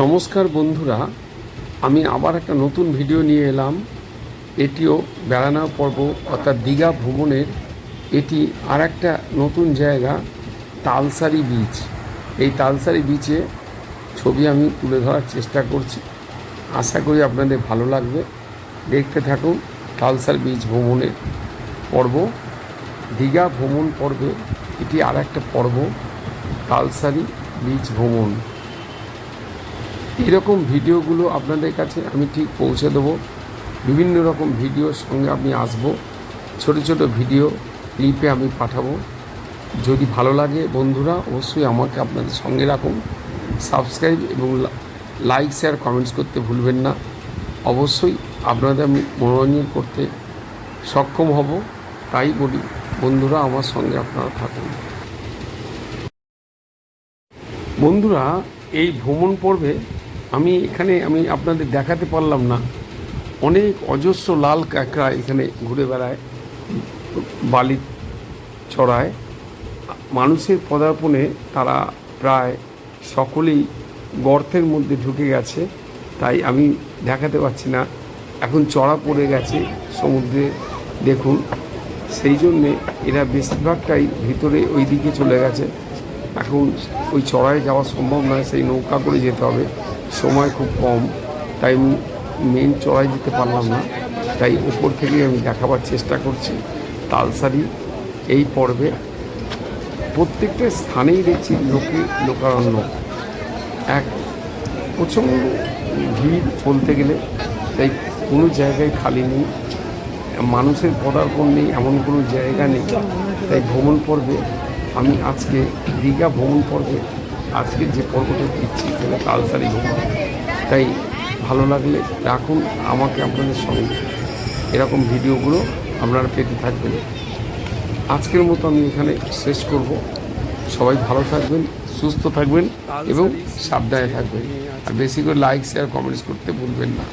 নমস্কার বন্ধুরা, আমি আবার একটা নতুন ভিডিও নিয়ে এলাম। এটিও বেড়ানো পর্ব, অর্থাৎ দীঘা ভ্রমণের। এটি আর একটা নতুন জায়গা, তালসারি বিচ এই তালসারি বিচে ছবি আমি তুলে ধরার চেষ্টা করছি। আশা করি আপনাদের ভালো লাগবে। দেখতে থাকুন তালসার বিচ ভ্রমণের পর্ব। দীঘা ভ্রমণ পর্বে এটি আর একটা পর্ব, তালসারি বিচ ভ্রমণ। এরকম ভিডিওগুলো আপনাদের কাছে আমি ঠিক পৌঁছে দেবো? বিভিন্ন রকম ভিডিওর সঙ্গে আমি আসব। ছোট ছোট ভিডিও ক্লিপে আমি পাঠাবো। যদি ভালো লাগে বন্ধুরা, অবশ্যই আমাকে আপনাদের সঙ্গে রাখুন। সাবস্ক্রাইব এবং লাইক, শেয়ার, কমেন্টস করতে ভুলবেন না। অবশ্যই আপনাদের আমি মনোরঞ্জন করতে সক্ষম হব। তাই বলি, বন্ধুরা, আমার সঙ্গে আপনারা থাকুন। বন্ধুরা, এই ভ্রমণ পর্বে আমি এখানে আমি আপনাদের দেখাতে পারলাম না। অনেক অজস্র লাল কাঁকড়া এখানে ঘুরে বেড়ায়, বালি চড়ায় মানুষের পদার্পণে তারা প্রায় সকলেই গর্তের মধ্যে ঢুকে গেছে, তাই আমি দেখাতে পারছি না। এখন চড়া পড়ে গেছে সমুদ্রে, দেখুন। সেই জন্যে এরা বেশিরভাগটাই ভিতরে ওই দিকে চলে গেছে। এখন ওই চড়ায় যাওয়া সম্ভব নয়, সেই নৌকা করে যেতে হবে। সময় খুব কম। তাই মেন চড়াই যেতে পারলাম না। তাই উপর থেকে আমি দেখাবার চেষ্টা করছি। তালসারি এই পর্বে প্রত্যেকটা স্থানেই দেখছি লোকে লোকারণ্য। এক প্রচণ্ড ভিড় বলতে গেলে। তাই কোনো জায়গায় খালি নেই। মানুষের পদার্পণ নেই, এমন কোনো জায়গা নেই। তাই ভ্রমণ পর্বে আমি আজকে দীঘা ভ্রমণ পর্বে আজকে যে পর্বটি দিচ্ছি সেটা কালসারি ভ্রমণ তাই ভালো লাগলে রাখুন আমাকে আপনাদের সঙ্গে এরকম ভিডিওগুলো আপনারা পেতে থাকবেন। আজকের মতো আমি এখানে শেষ করব। সবাই ভালো থাকবেন সুস্থ থাকবেন এবং সাবধানে থাকবেন। আর বেশি করে লাইক শেয়ার কমেন্টস করতে ভুলবেন না।